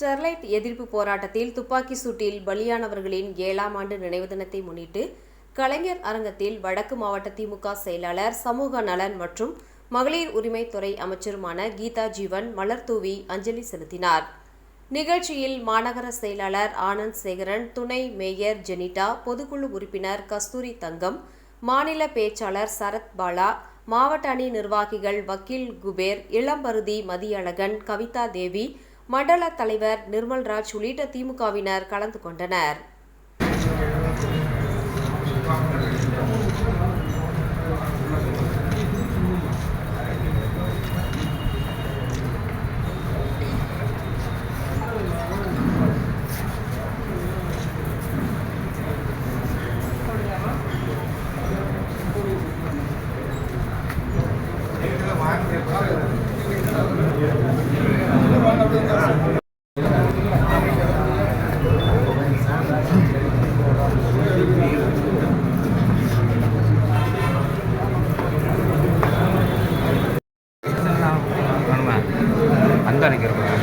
Sterlite எதிர்ப்பு போராட்டத்தில் துப்பாக்கி சூட்டில் பலியானவர்களின் ஏழாம் ஆண்டு நினைவு தினத்தை முன்னிட்டு கலைஞர் அரங்கத்தில் வடக்கு மாவட்ட திமுக செயலாளர் சமூக நலன் மற்றும் மகளிர் உரிமைத்துறை அமைச்சருமான கீதா ஜீவன் மலர் தூவி அஞ்சலி செலுத்தினார். நிகழ்ச்சியில் மாநகர செயலாளர் ஆனந்த் சேகரன் துணை மேயர் ஜெனிட்டா பொதுக்குழு உறுப்பினர் கஸ்தூரி தங்கம் மாநில பேச்சாளர் சரத் பாலா மாவட்ட அணி நிர்வாகிகள் வக்கீல் குபேர் இளம்பருதி மதியழகன் கவிதா தேவி மண்டல தலைவர் நிர்மல் ராஜ் உள்ளிட்ட திமுகவினர் கலந்து கொண்டனர் Yeah. அன்பளிக்கிறோம்